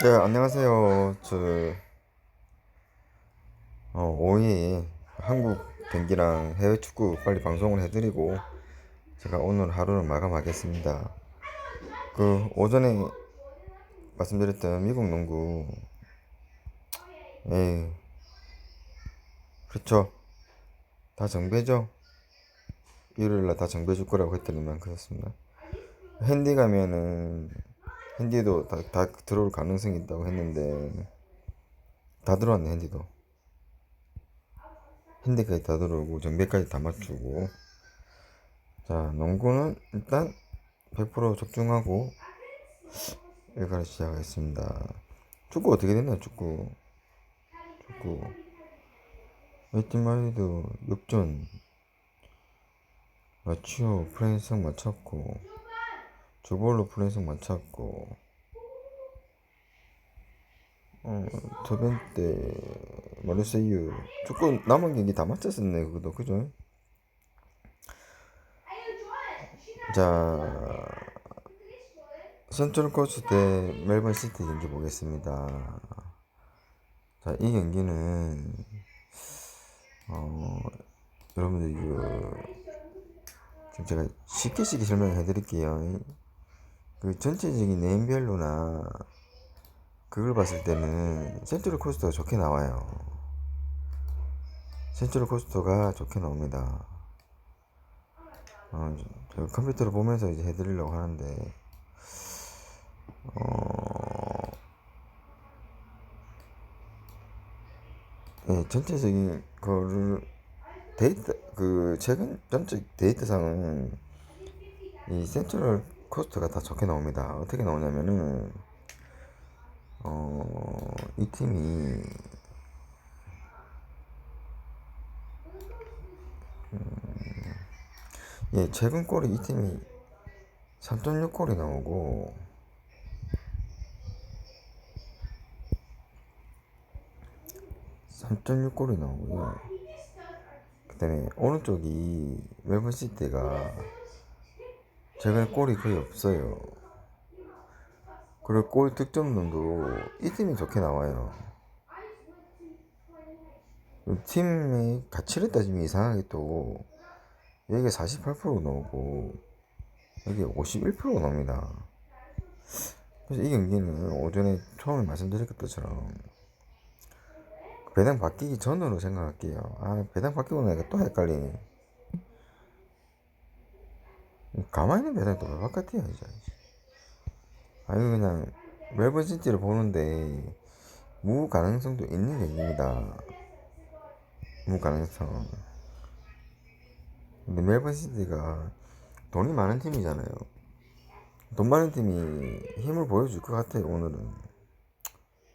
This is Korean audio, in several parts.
네, 안녕하세요. 저, 어, 5위 한국 경기랑 해외 축구 빨리 방송을 해드리고, 제가 오늘 하루는 마감하겠습니다. 그, 오전에 말씀드렸던 미국 농구, 예, 그렇죠. 다 정배죠? 일요일날 다 정배 줄 거라고 했더니만 그렇습니다. 핸디 가면은, 핸디도 다, 다 들어올 가능성이 있다고 했는데, 다 들어왔네, 핸디도. 핸디까지 다 들어오고 정배까지 다 맞추고. 자 농구는 일단 100% 적중하고 여기까지 시작하겠습니다. 축구 어떻게 됐나요 축구? 축구. 웨이팅마리드 역전. 마치오 프랜스랑 맞췄고 주볼로 프랜스랑 맞췄고 어, 저번 때 마르세유 축구 남은 경기 다 맞췄었네 그것도 그죠? 자 센트럴 코스 대 멜번 시티 경기 보겠습니다. 자 이 경기는 어 여러분들 그 지금 제가 쉽게 쉽게 설명해 드릴게요. 그 전체적인 네임별로나 그걸 봤을 때는 센트럴 코스트가 좋게 나와요. 센트럴 코스트가 좋게 나옵니다. 어, 저 컴퓨터를 보면서 이제 해드리려고 하는데, 어, 예, 전체적인 거를 데이터, 그, 최근 전체 데이터상은 이 센트럴 코스트가 다 좋게 나옵니다. 어떻게 나오냐면은, 어, 이 팀이 예, 최근 골이 이 팀이 3.6골이 나오고 3.6골이 나오고요. 그 다음에 오른쪽이 멜번 시티가 최근에 골이 거의 없어요. 그리고 골 득점률도 이 팀이 좋게 나와요. 팀의 가치를 따지면 이상하게 또 여기가 48% 나오고 여기 51% 나옵니다. 그래서 이 경기는 오전에 처음에 말씀드렸던 것처럼 배당 바뀌기 전으로 생각할게요. 아 배당 바뀌고 나니까 또 헷갈리네. 가만히 있는 배당이 또왜 바깥이야 이제. 아니 그냥 멜번 시티를 보는데 무 가능성도 있는 경기입니다. 무 가능성. 근데 멜번 시티가 돈이 많은 팀이잖아요. 돈 많은 팀이 힘을 보여줄 것 같아요 오늘은.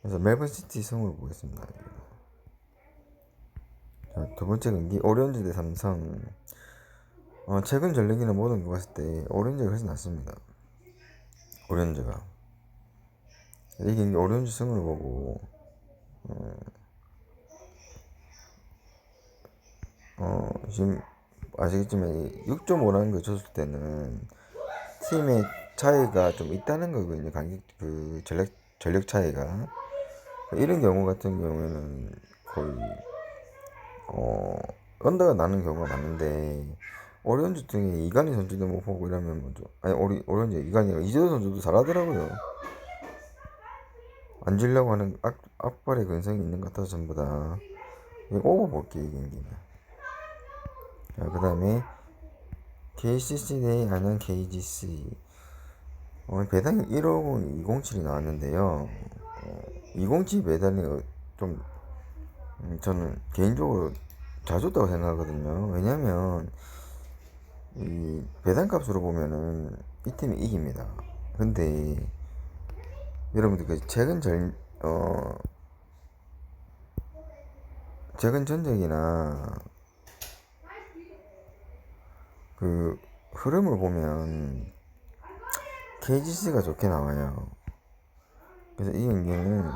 그래서 멜번 시티 승을 보겠습니다. 자, 두 번째 경기 오렌지 대 삼성. 어, 최근 전력이나 모든 거 봤을 때 오렌지가 훨씬 낫습니다. 오렌지가. 이 경기 오렌지 승을 보고 어, 어, 지금 아시겠지만 6.5라는 걸 줬을 때는 팀의 차이가 좀 있다는 거거든요. 간격 그 전력 전력 차이가 이런 경우 같은 경우에는 거의 어 언더가 나는 경우가 많은데 오리온즈 등에 이간희 선수도 못 보고 이러면 뭐죠? 아니 오리 오리온즈 이간희가 이재도 선수도 잘하더라고요. 안 질려고 하는 악, 악발의 근성이 있는 것 같아서 전부 다 오버 볼게요 이 경기는. 자, 그 다음에 KCC 대 안양 KGC 어, 배당이 1억 207이 나왔는데요. 어, 207 배당이 좀 음, 저는 개인적으로 잘 줬다고 생각하거든요. 왜냐면 이 배당값으로 보면은 이 팀이 이깁니다. 근데 여러분들 그 최근 전 어, 최근 전적이나 그 흐름을 보면 KGC가 좋게 나와요. 그래서 이 경기는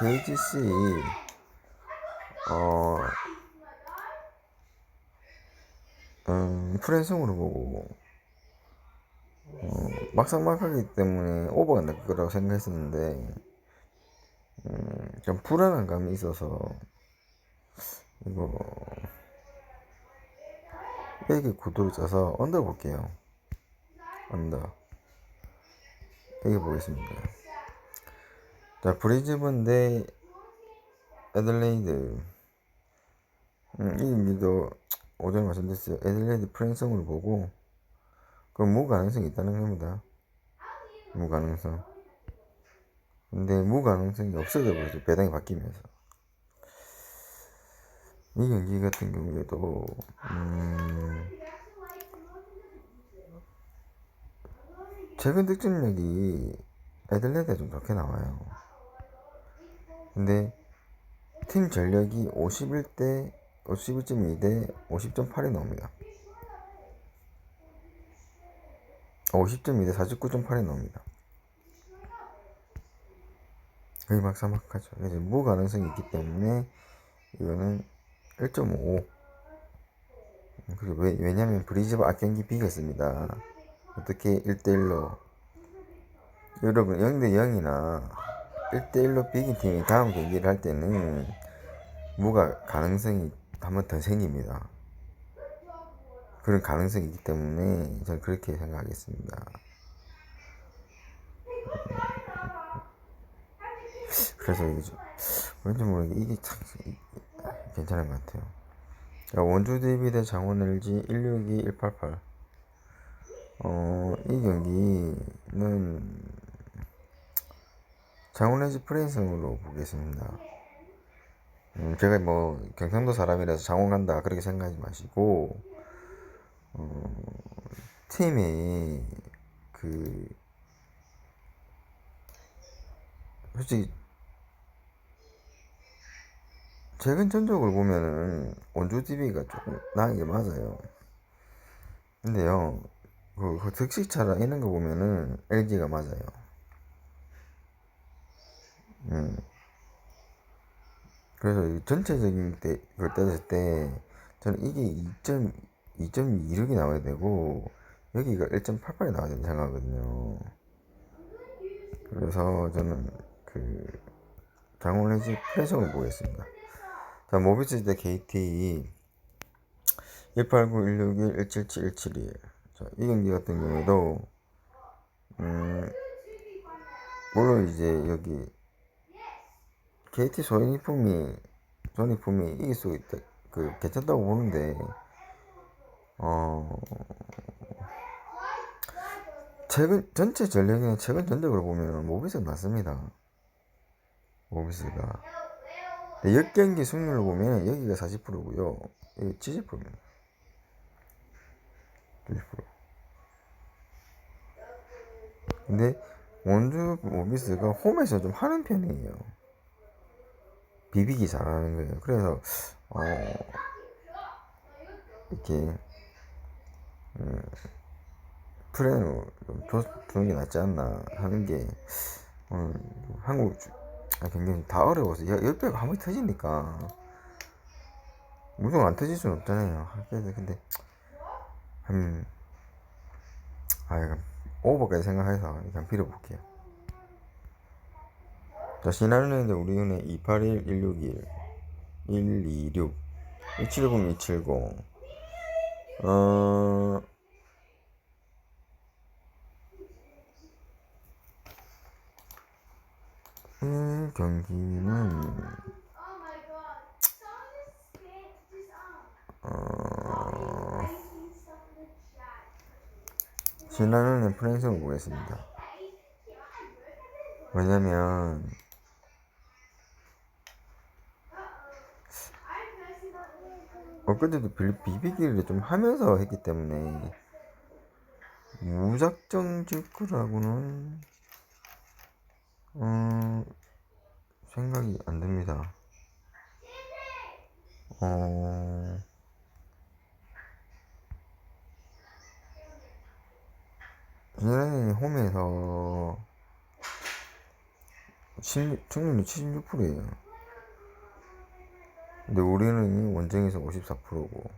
KGC 어 음, 프랜승으로 보고 어, 막상막하기 때문에 오버가 날 거라고 생각했었는데 음, 좀 불안한 감이 있어서 이거 여기 구도를 짜서 언더 볼게요. 언더 여기 보겠습니다. 자 브리즈번 대 애들레이드 음, 이 경기도 오전에 말씀드렸어요. 애들레이드 프랜성을 보고 그럼 무 가능성이 있다는 겁니다. 무 가능성. 근데 무 가능성이 없어져 버렸죠. 배당이 바뀌면서. 이 경기 같은 경우에도 음, 최근 득점력이 애들레드가 좀 좋게 나와요. 근데 팀 전력이 51대 51.2대 50.8이 나옵니다. 50.2 대 49.8이 나옵니다. 거의 막사막하죠. 그래서 무 가능성이 있기 때문에 이거는 1.5. 그리고 왜, 왜냐면 브리즈바 악경기 비겼습니다. 어떻게 1대1로 여러분 0대 0이나 1대1로 비긴 팀이 다음 경기를 할 때는 무가 가능성이 한 번 더 생깁니다. 그런 가능성이 있기 때문에 저는 그렇게 생각하겠습니다. 그래서 이게 좀, 왠지 모르게 이게 참 괜찮은 것 같아요. 자, 원주 대비 대 장원 LG 162 188. 어, 이 경기는 장원 LG 프레인성으로 보겠습니다. 음, 제가 뭐 경상도 사람이라서 장원 간다 그렇게 생각하지 마시고 어, 팀이 그 솔직히 최근 전적을 보면은 원주 TV가 조금 나은 게 맞아요. 근데요, 그, 그 득실차랑 이런 거 보면은 LG가 맞아요. 음. 그래서 이 전체적인 때, 그걸 따졌을 때, 저는 이게 2점, 2.26이 나와야 되고, 여기가 1.88이 나와야 된다고 생각하거든요. 그래서 저는 그, 장원 LG 프레성을 보겠습니다. 자, 모비스 대 KT 189, 161, 177, 171. 자, 이 경기 같은 경우에도, 음, 물론 이제 여기 KT 소유니폼이, 소유니폼이 이길 수 있다, 그, 괜찮다고 보는데, 어, 최근, 전체 전력이나 최근 전적으로 보면 모비스가 낫습니다. 모비스가. 10경기 승률을 보면 여기가 40%고요. 여기 70%입니다. 70%. 근데 원주 모비스가 홈에서 좀 하는 편이에요. 비비기 잘하는 거예요. 그래서 어 이렇게 음, 좀 두는 게 낫지 않나 하는 게 오늘 한국 아, 굉장히 다 어려워서 열배가 한 번에 터지니까 무조건 안 터질 수는 없잖아요. 그래서 근데 음, 아 이거 오버까지 생각해서 그냥 빌어볼게요. 자 신한은행 우리 은행 281 161 126 270 270 어. 이 경기는 어, 신라는 프랜스를 보겠습니다. 왜냐면 엊그제도 비비기를 좀 하면서 했기 때문에 무작정 질 거라고는 어, 생각이 안 듭니다. 어, 이란이 홈에서 승률이 76%예요. 근데 우리는 원정에서 54%고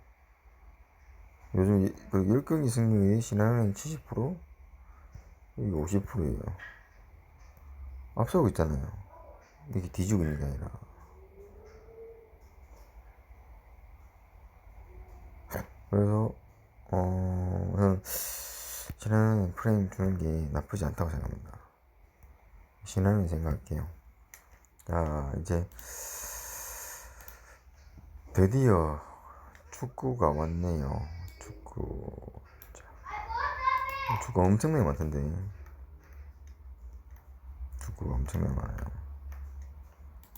요즘 그 10경기 승률이 신한은행 70% 여기 50%예요. 앞서고 있잖아요. 이게 뒤지고 있는 게 아니라. 그래서, 어, 저는 신하는 프레임 주는 게 나쁘지 않다고 생각합니다. 신하는 생각할게요. 자, 이제, 드디어 축구가 왔네요. 축구. 자, 축구 엄청나게 많던데. 축구가 엄청나게 많아요.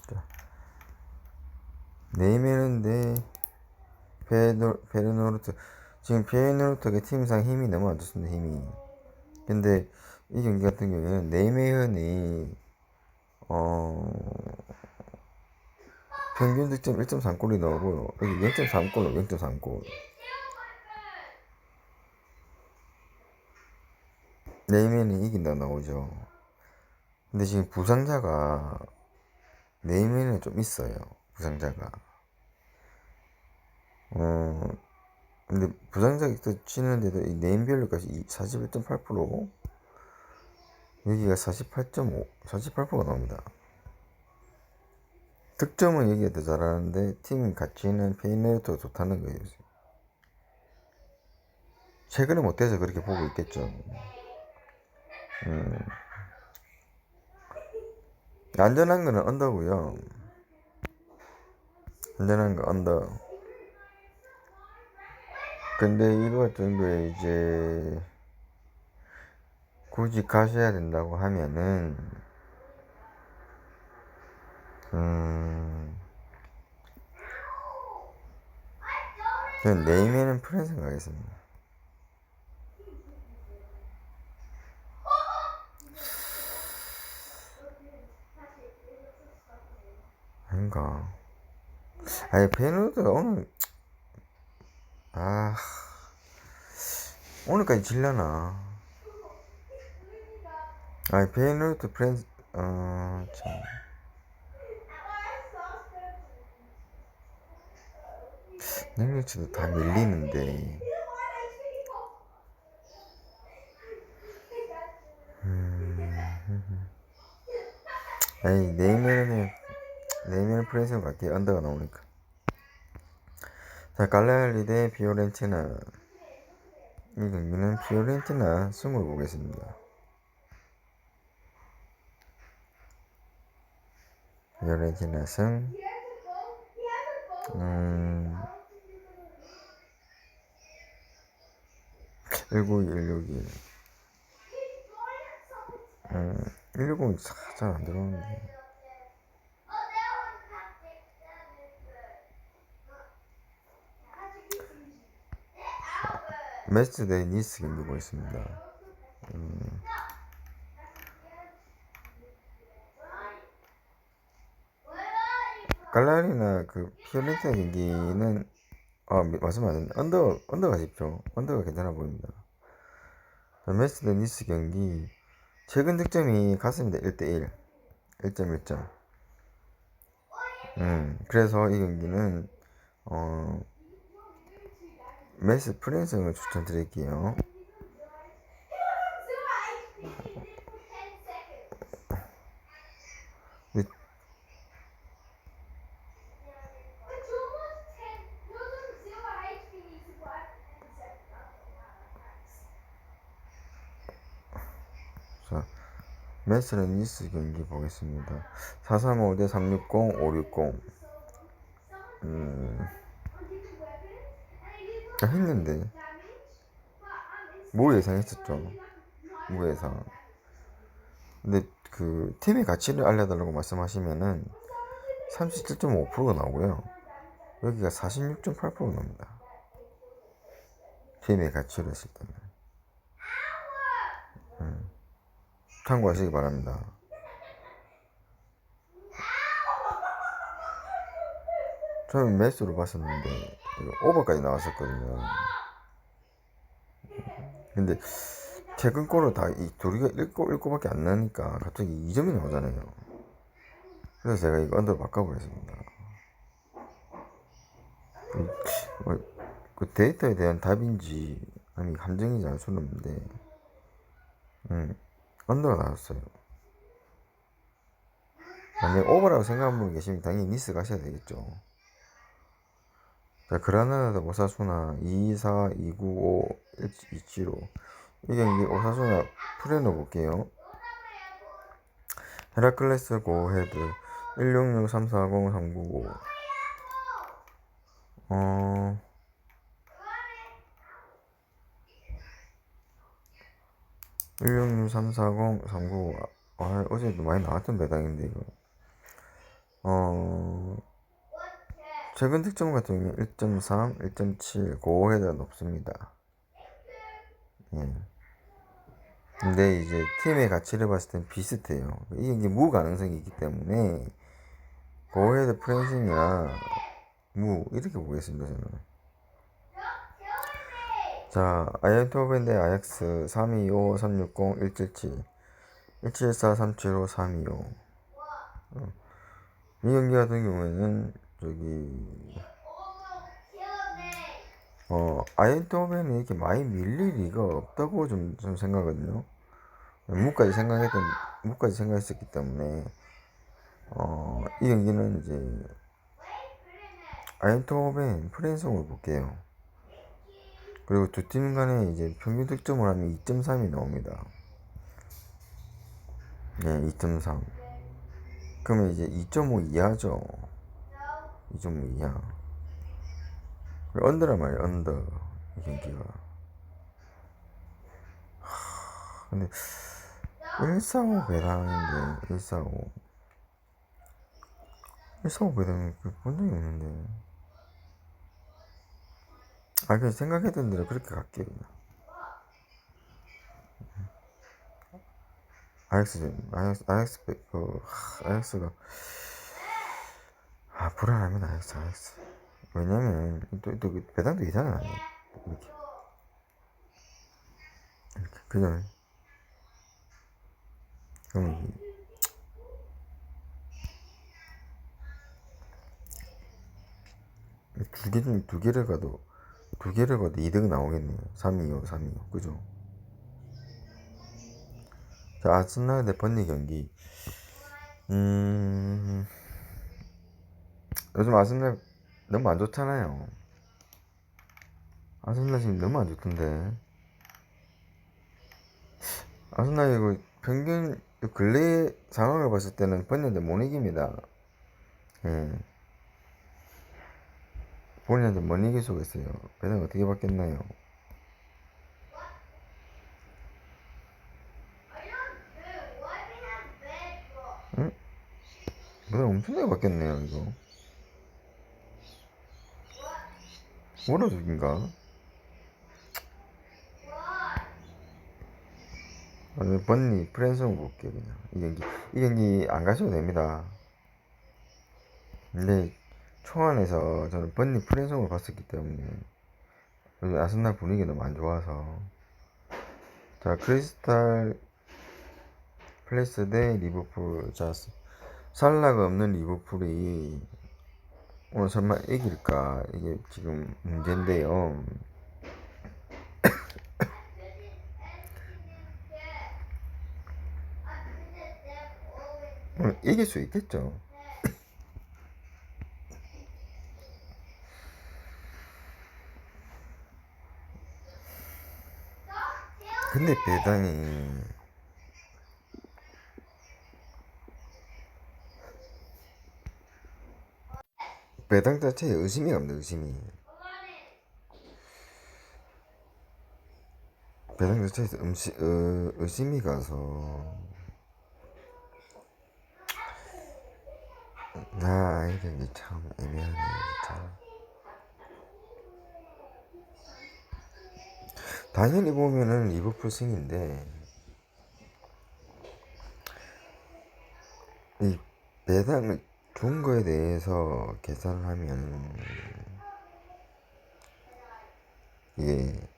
자, 네이메르인데 페노, 페르노르트 지금 페르노르트가 팀상 힘이 너무 안 좋습니다. 힘이. 근데 이 경기 같은 경우에는 네이메르이 어 평균 득점 1.3골이 나오고 여기 0.3골 0.3골. 네이맨이 이긴다 나오죠. 근데 지금 부상자가 네이맨은 좀 있어요 부상자가. 어 근데 부상자가 또 치는데도 이 네임별로까지 41.8% 여기가 48.5 48%가 나옵니다 득점은 여기가 더 잘하는데 팀 가치는 페이네르트가 좋다는 거예요. 최근에 못해서 그렇게 보고 있겠죠. 음. 안전한 거는 언더고요. 안전한 거 언더. 근데 이거 정도에 이제 굳이 가셔야 된다고 하면은 음. 저는 네이메는 프렌 생각하겠습니다. 아닌가. 아니, 페누드가 오늘, 아, 오늘까지 질려나. 아니, 페누드 프렌스, 어, 참. 능력치도 다 밀리는데. 음. 아니 네이면은 네이면 프레스로 갈게 언더가 나오니까. 자 갈라리 대 피오렌티나. 이 경기는 피오렌티나 승을 보겠습니다. 피오렌티나 승 음, 19161 음, 160 잘안 들어오는데. 대 니스 경기 보겠습니다. 음, 갈라리나 그 피오렌티나 경기는 아 말씀 안 했는데 언더 언더가 쉽죠. 언더가 괜찮아 보입니다 메스 대 니스 경기 최근 득점이 같습니다. 1대1 1.1점 음 그래서 이 경기는 어 메스 프린승을 추천드릴게요 메스는 니스 경기 보겠습니다. 435 대 360, 560. 음, 아, 했는데. 뭐 예상했었죠? 뭐 예상. 근데 그 팀의 가치를 알려달라고 말씀하시면은 37.5%가 나오고요. 여기가 46.8%가 나옵니다. 팀의 가치를 했을 때는. 음. 참고하시기 바랍니다. 저는 매수로 봤었는데 오버까지 나왔었거든요. 근데 최근 거로 다이 둘이가 1골 1골밖에 안 나니까 갑자기 2점이 나오잖아요. 그래서 제가 이거 언더로 바꿔보겠습니다. 뭐, 그 데이터에 대한 답인지 아니 감정인지 알 수는 없는데 음. 언더가 나왔어요. 만약 오버라고 생각하는 분 계시면 당연히 니스 가셔야 되겠죠. 자, 그라나다 오사수나 2, 4, 2, 9, 5, 1, 7, 5. 이 경기 오사수나 풀해놓 볼게요. 헤라클레스 고헤드 166 340 395 어... 166 340 395 아, 어제도 많이 나왔던 배당인데 이거 어... 최근 득점 같은 경우는 1.3, 1.7 고헤드가 높습니다. 예. 근데 이제 팀의 가치를 봤을 땐 비슷해요. 이게 이제 무 가능성이 있기 때문에 고헤드 프레싱이나 무 이렇게 보겠습니다 저는. 자 아이언토벤 대 아약스 325 360 177 174 375 325 어. 이 경기 같은 경우에는 저기 어 아이언토벤이 이렇게 많이 밀릴 리가 없다고 좀, 좀 생각하거든요. 무까지 생각했던 무까지 생각했었기 때문에 어, 이 경기는 이제 아이언토벤 프랜성을 볼게요. 그리고 두 팀 간에 이제 평균 득점을 하면 2.3이 나옵니다. 네, 2.3. 그러면 이제 2.5 이하죠. 2.5 이하. 언더란 말이에요, 언더. 이 경기가. 하, 근데 145 배당인데 145 145 배당이 본 적이 없는데 아 그냥 생각했던 대로 그렇게 갈게요 아약스 아약스 배- 그 하, 아약스가. 아 불안합니다 아약스 아약스. 왜냐면 또, 또그 배당도 이상은 아니에요. 이렇게. 이렇게 그냥. 그럼 이- 두개 중 두 개를 가도 두 개를 가도 2등 나오겠네요. 325, 325. 그죠? 자, 아스날 대 번니 경기. 음, 요즘 아스날 너무 안 좋잖아요. 아스날 지금 너무 안 좋던데. 아스날 이거 평균 근래 상황을 봤을 때는 번니한테 못 이깁니다. 예. 본인한테 못 이길 수가 있어요. 배당 어떻게 받겠나요? 응? 배당 엄청나게 받겠네요, 이거. 몰아주긴가? 아, 번니 프랜성 볼게요, 그냥. 이 경기. 이 경기 안 가셔도 됩니다. 근데 초안에서 저는 번니 프랜성을 봤었기 때문에 요즘 아스날 분위기 너무 안 좋아서. 자 크리스탈 플레이스 대 리버풀. 자 살라가 없는 리버풀이 오늘 설마 이길까? 이게 지금 문제인데요. 이길 수 있겠죠 근데 배당이 배당 자체에 의심이 갑니다 의심이. 배당 자체에서 음시, 어, 의심이 가서 아 이게 참 애매하네 진짜 당연히 보면은 리버풀 승인데 이 배당을 준 거에 대해서 계산을 하면 이게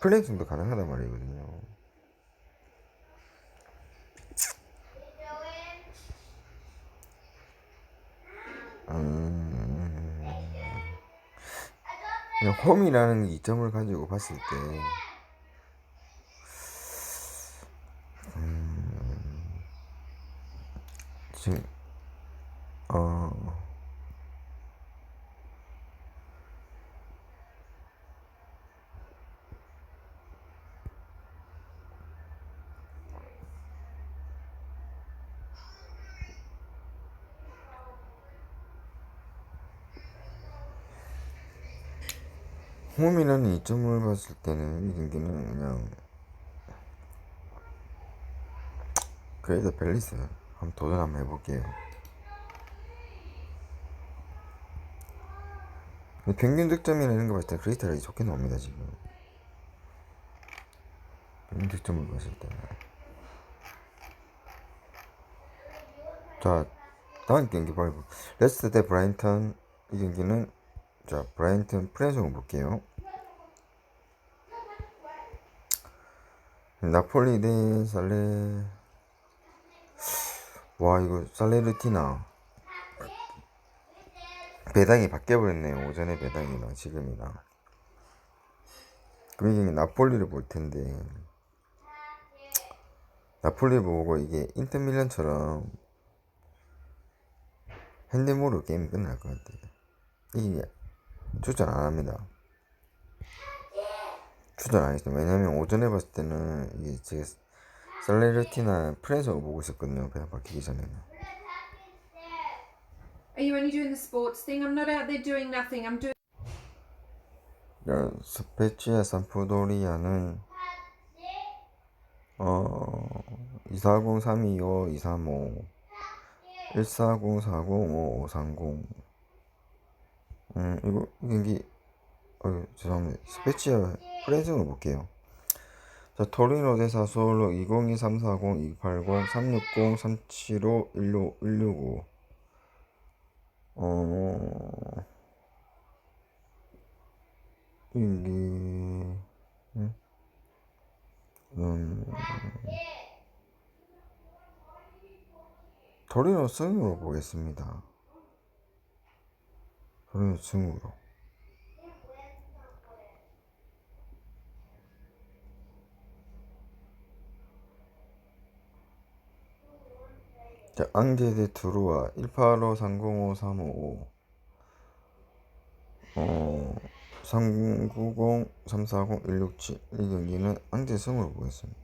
플레이팅도 가능하단 말이거든요. 홈이라는 이점을 가지고 봤을 때 지금 어 홈이라는 이점을 봤을 때는 이 경기는 그냥 그래도 벨리스 한번 도전 한번 해볼게요. 평균 득점이라는 거 봤을 때 크리스탈이 좋게 나옵니다 지금. 평균 득점을 봤을 때. 자 다음 경기 바로 레스트 대 브라이턴 이 경기는 자 브라이턴 프랜성을 볼게요. 나폴리 대 살레. 와 이거 살레르티나. 배당이 바뀌어버렸네요. 오전에 배당이랑 지금이랑 그럼 이게 나폴리를 볼 텐데. 나폴리 보고 이게 인터밀란처럼 핸드모로 게임이 끝날 것 같아요. 이게 추천 안 합니다 추천 안 했어요 왜냐면 오전에 봤을 때는 이게 제가 살레르티나 프랜스를 보고 있었거든요 배당 바뀌기 전에는 Are you only doing the sports thing? I'm not out there doing nothing. I'm doing. 야, 스페치아 산푸도리아는 어 240 325 235 140 40 5530 음 이거 이 경기 어 죄송합니다. 스페치아 프랜스로 볼게요. 자 토리노 대 사솔로 202 340 280 360 375 165 165 어 이게 음, 음. 토리노 승으로 보겠습니다. 토리노 승으로. 자, 앙제대 두루와 185 305 355 어, 390 340 167 이 경기는 앙제 승으로 보겠습니다.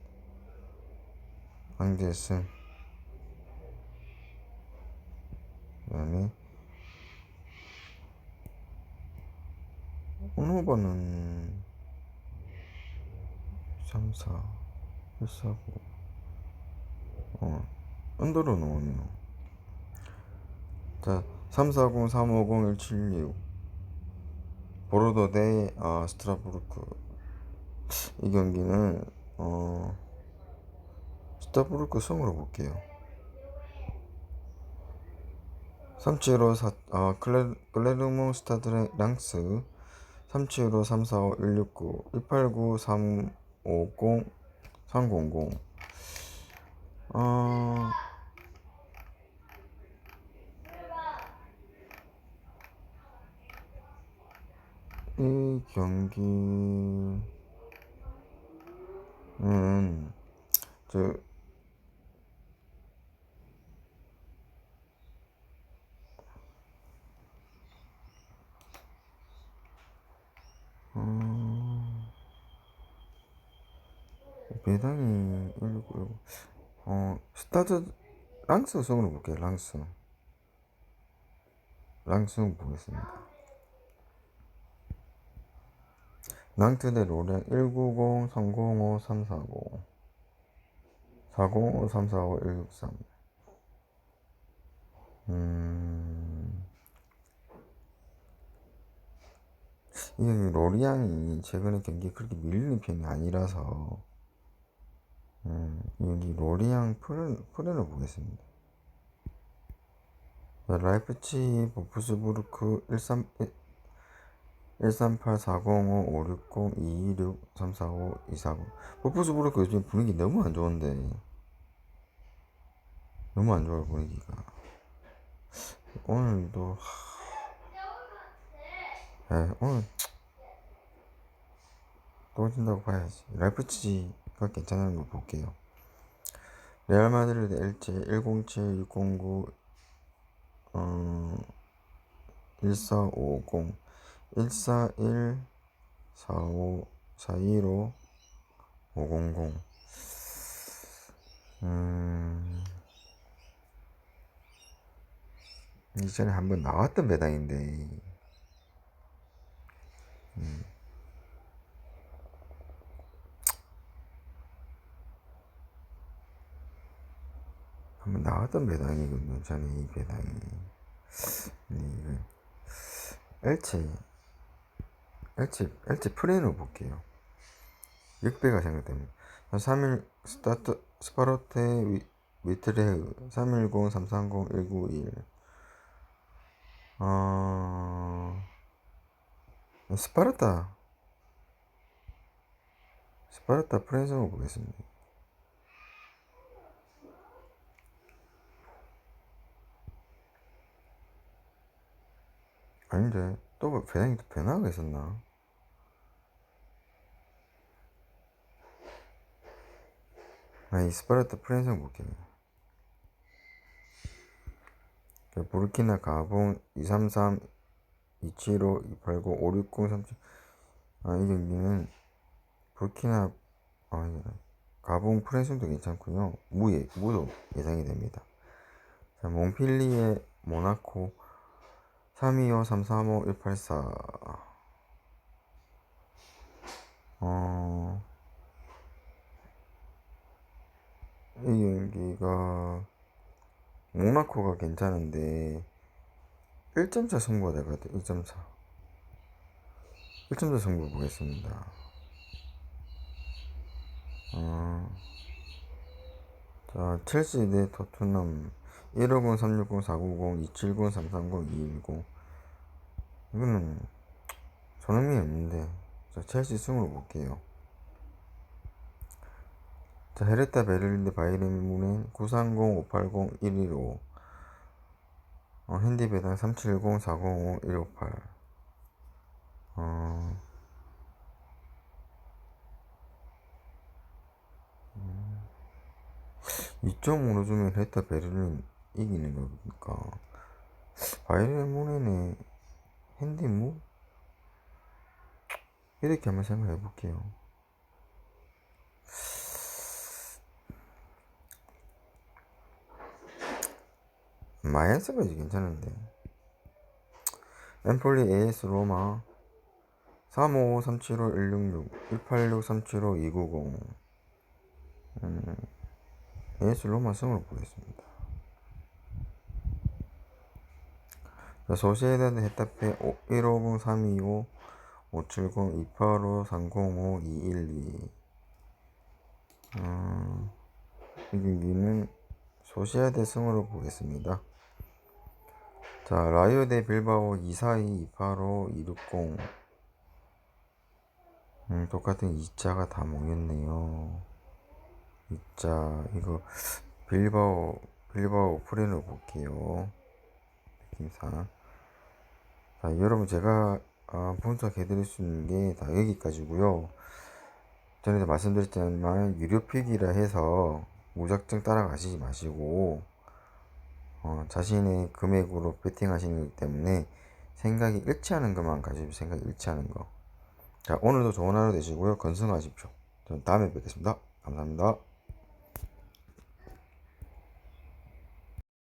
앙제 승. 그 다음에 오노버는 34 149어 언더로 넣으면. 자 340 350 176 보르도 대 아, 스트라부르크. 이 경기는 어 스트라부르크 승으로 볼게요. 375 4, 아, 클레, 클레르몽 스타드 랑스 375 345 169 189 350 300 어... 이 경기는 저 배당이 169 어 스타드 랑스 성으로 볼게요 랑스 랑스 보겠습니다. 낭트 대 로렌 190 305 340 405 345 163 음... 이게 로리앙이 최근에 경기 그렇게 밀리는 편이 아니라서 음, 여기 로리앙 프레, 프레를 보겠습니다. 자, 라이프치 보프스부르크 13, 138 405 560 226 345 240 보프스부르크 요즘 분위기 너무 안 좋은데. 너무 안 좋아요 분위기가. 오늘도 에, 오늘. 또 진다고 봐야지. 라이프치 가 괜찮은 거 볼게요. 레알 마드리드 엘체 107 609 어, 1450 141 45 415 500 음, 이전에 한번 나왔던 배당인데. 음. 한번 나왔던 배당이거든요. 저는 이 배당이. 네, 이거 엘체, 엘체, 엘체 프레임을 볼게요. 6배가 생각됩니다. 3일 스타트 스파로테 위, 위트레흐 310 330 191 어... 스파르타 스파르타 프레임을 보겠습니다. 아닌데 또 배당이 또 변화가 있었나? 아 이 스파르타 프렌성 볼게요. 그 부르키나 가봉 233 275 289 560 37 아, 이 경기는 부르키나 아, 가봉 프렌성도 괜찮고요. 무예 무도 예상이 됩니다. 자, 몽필리에 모나코 325 335 184 어... 이 경기가 모나코가 괜찮은데 1점차 승부가 될 것 같아요 1점차. 1점차 승부 보겠습니다. 어... 자 첼시 대 토트넘 150 360 490 270 330 210 이거는 손흥민이 없는데. 자 첼시 승으로 볼게요. 자, 헤르타 베를린 대 바이에른 뮌헨 930 580 115 어, 핸디 배당 370 405 158 어, 음, 2.5로 주면 헤르타 베를린 이기는 거니까? 바이에른 뮌헨의 핸디 무? 이렇게 한번 생각해 볼게요. 마이애스까지 괜찮은데. 엠폴리 AS 로마. 355 375 166 186 375 290 음, AS 로마 승으로 보겠습니다 소시에다드 헤타페 150 325 570 285 305 212 음, 이 경기는 소시에대 승으로 보겠습니다 자, 라이오 대 빌바오 242, 285, 260. 음, 똑같은 2자가 다 모였네요. 2자, 이거, 빌바오, 빌바오 프렌을 볼게요. 느낌상. 자, 여러분, 제가, 아, 분석해드릴 수 있는 게 다 여기까지고요 전에도 말씀드렸지만, 유료픽이라 해서 무작정 따라가시지 마시고, 어, 자신의 금액으로 베팅하시는 거기 때문에 생각이 일치하는 것만 가지고 생각이 일치하는 거. 자, 오늘도 좋은 하루 되시고요. 건승하십시오. 저는 다음에 뵙겠습니다. 감사합니다.